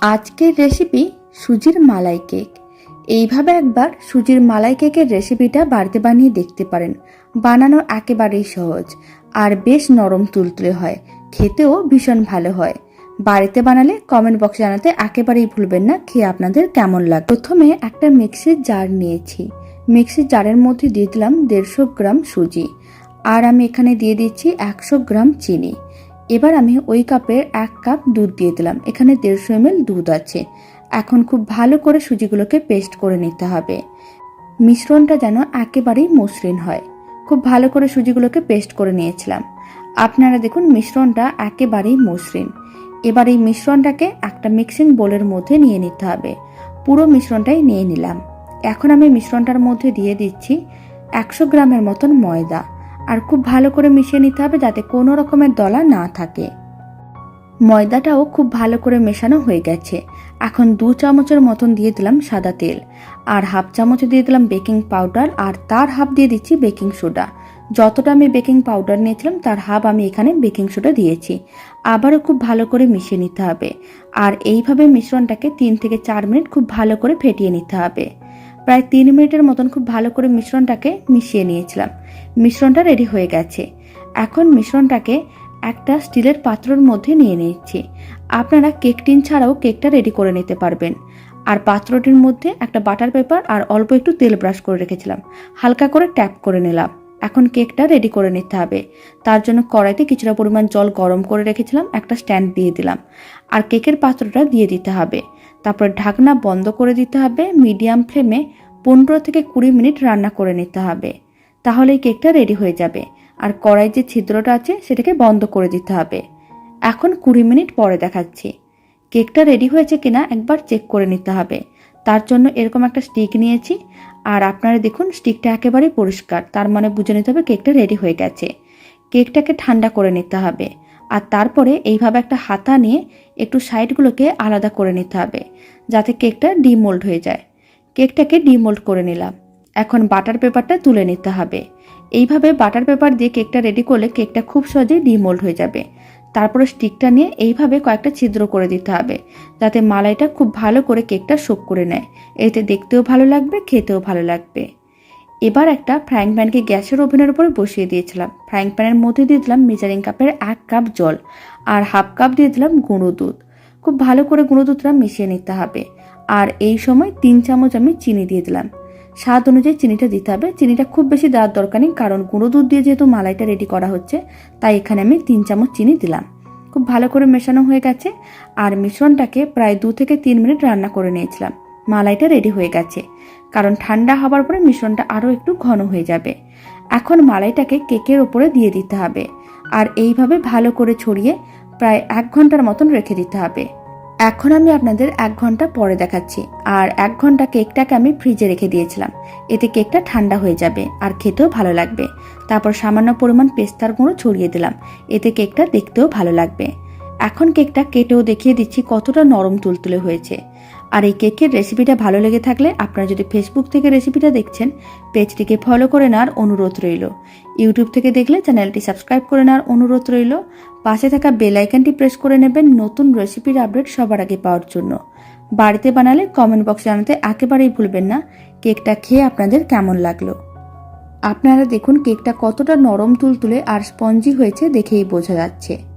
আজকের রেসিপি সুজির মালাই কেক এইভাবে একবার সুজির মালাই কেকের রেসিপিটা বাড়িতে বানিয়ে দেখতে পারেন। বানানো একেবারেই সহজ। আর বেশ নরম তুলতুলে হয়। খেতেও ভীষণ ভালো হয়। বাড়িতে বানালে কমেন্ট বক্সে জানাতে একেবারেই ভুলবেন না খেয়ে আপনাদের কেমন লাগে প্রথমে একটা মিক্সির জার নিয়েছি। মিক্সির জারের মধ্যে দিয়ে দিলাম দেড়শো গ্রাম সুজি। আর আমি এখানে দিয়ে দিচ্ছি একশো গ্রাম চিনি। এবার আমি ওই কাপের এক কাপ দুধ দিয়ে দিলাম। এখানে দেড়শো এম দুধ আছে। এখন খুব ভালো করে সুজিগুলোকে পেস্ট করে নিতে হবে। মিশ্রণটা যেন একেবারেই মসৃণ হয়। খুব ভালো করে সুজিগুলোকে পেস্ট করে নিয়েছিলাম। আপনারা দেখুন মিশ্রণটা একেবারেই মসৃণ। এবার এই মিশ্রণটাকে একটা মিক্সিং বোলের মধ্যে নিয়ে নিতে হবে। পুরো মিশ্রণটাই নিয়ে নিলাম। এখন আমি মিশ্রণটার মধ্যে দিয়ে দিচ্ছি একশো গ্রামের মতন ময়দা। আর খুব ভালো করে মিশিয়ে নিতে হবে যাতে কোনো রকমের দলা না থাকে। ময়দাটাও খুব ভালো করে মেশানো হয়ে গেছে। এখন দু চামচের মতন দিয়ে দিলাম সাদা তেল। আর হাফ চামচ দিয়ে দিলাম বেকিং পাউডার। আর তার হাফ দিয়ে দিচ্ছি বেকিং সোডা। যতটা আমি বেকিং পাউডার নিয়েছিলাম, তার হাফ আমি এখানে বেকিং সোডা দিয়েছি। আবারও খুব ভালো করে মিশিয়ে নিতে হবে। আর এইভাবে মিশ্রণটাকে তিন থেকে চার মিনিট খুব ভালো করে ফেটিয়ে নিতে হবে। প্রায় তিন মিনিটের মতন খুব ভালো করে মিশ্রণটাকে মিশিয়ে নিয়েছিলাম। মিশ্রণটা রেডি হয়ে গেছে। এখন মিশ্রণটাকে একটা স্টিলের পাত্রর মধ্যে নিয়ে নিচ্ছি। আপনারা কেক টিন ছাড়াও কেকটা রেডি করে নিতে পারবেন। আর পাত্রটির মধ্যে একটা বাটার পেপার আর অল্প একটু তেল ব্রাশ করে রেখেছিলাম। হালকা করে ট্যাপ করে নিলাম। এখন কেকটা রেডি করে নিতে হবে। তার জন্য কড়াইতে কিছুটা পরিমাণ জল গরম করে রেখেছিলাম, একটা স্ট্যান্ড দিয়ে দিলাম। আর কেকের পাত্রটা দিয়ে দিতে হবে। তারপর ঢাকনা বন্ধ করে দিতে হবে মিডিয়াম ফ্লেমে পনেরো থেকে কুড়ি মিনিট রান্না করে নিতে হবে। তাহলে কেকটা রেডি হয়ে যাবে। আর কড়াই যে ছিদ্রটা আছে, সেটাকে বন্ধ করে দিতে হবে। এখন কুড়ি মিনিট পরে দেখাচ্ছি। কেকটা রেডি হয়েছে কিনা একবার চেক করে নিতে হবে। তার জন্য এরকম একটা স্টিক নিয়েছি। আর আপনারা দেখুন স্টিকটা একেবারে পরিষ্কার। তার মানে বুঝে নিতে হবে কেকটা রেডি হয়ে গেছে। কেকটাকে ঠান্ডা করে নিতে হবে। আর তারপরে এইভাবে একটা হাতা নিয়ে একটু সাইডগুলোকে আলাদা করে নিতে হবে, যাতে কেকটা ডিমোল্ড হয়ে যায়। কেকটাকে ডিমোল্ড করে নিলাম। এখন বাটার পেপারটা তুলে নিতে হবে। এইভাবে বাটার পেপার দিয়ে কেকটা রেডি করলে কেকটা খুব সহজেই ডিমোল্ড হয়ে যাবে। তারপরে স্টিকটা নিয়ে এইভাবে কয়েকটা ছিদ্র করে দিতে হবে। যাতে মালাইটা খুব ভালো করে কেকটা শোক করে নেয়। এতে দেখতেও ভালো লাগবে, খেতেও ভালো লাগবে। এবার একটা ফ্রাইং প্যানকে গ্যাসের ওভেনের উপরে বসিয়ে দিয়েছিলাম। ফ্রাইং প্যানের মধ্যে দিয়ে দিলাম মেজারিং কাপের এক কাপ জল আর হাফ কাপ দিয়ে দিলাম গুঁড়ো দুধ। খুব ভালো করে গুঁড়ো দুধটা মিশিয়ে নিতে হবে। আর এই সময় তিন চামচ আমি চিনি দিয়ে দিলাম। স্বাদ অনুযায়ী চিনিটা দিতে হবে। চিনিটা খুব বেশি দেওয়ার দরকার নেই, কারণ গুঁড়ো দুধ দিয়ে যেহেতু মালাইটা রেডি করা হচ্ছে, তাই এখানে আমি তিন চামচ চিনি দিলাম। খুব ভালো করে মেশানো হয়ে গেছে, আর মিশ্রণটাকে প্রায় দু থেকে তিন মিনিট রান্না করে নিয়েছিলাম। মালাইটা রেডি হয়ে গেছে, কারণ ঠান্ডা হবার পরে মিশ্রণটা আরও একটু ঘন হয়ে যাবে। এখন মালাইটাকে কেকের ওপরে দিয়ে দিতে হবে, আর এইভাবে ভালো করে ছড়িয়ে প্রায় এক ঘণ্টার মতন রেখে দিতে হবে। এখন আমি আপনাদের এক ঘণ্টা পরে দেখাচ্ছি। আর এক ঘণ্টা কেকটাকে আমি ফ্রিজে রেখে দিয়েছিলাম। এতে কেকটা ঠান্ডা হয়ে যাবে আর খেতেও ভালো লাগবে। তারপর সামান্য পরিমাণ পেস্তার গুঁড়ো ছড়িয়ে দিলাম। এতে কেকটা দেখতেও ভালো লাগবে। এখন কেকটা কেটেও দেখিয়ে দিচ্ছি কতটা নরম তুলতুলে হয়েছে। আর এই কেকের রেসিপিটা ভালো লেগে থাকলে আপনারা যদি ফেসবুক থেকে রেসিপিটা দেখছেন, পেজটিকে ফলো করে নেওয়ার অনুরোধ রইল। ইউটিউব থেকে দেখলে চ্যানেলটি সাবস্ক্রাইব করে নেওয়ার অনুরোধ রইল। পাশে থাকা বেল আইকনটি প্রেস করে নেবেন নতুন রেসিপির আপডেট সবার আগে পাওয়ার জন্য। বাড়িতে বানালে কমেন্ট বক্সে জানাতে একেবারেই ভুলবেন না। কেকটা খেয়ে আপনাদের কেমন লাগল? আপনারা দেখুন কেকটা কতটা নরম তুলতুলে আর স্পঞ্জি হয়েছে দেখেই বোঝা যাচ্ছে।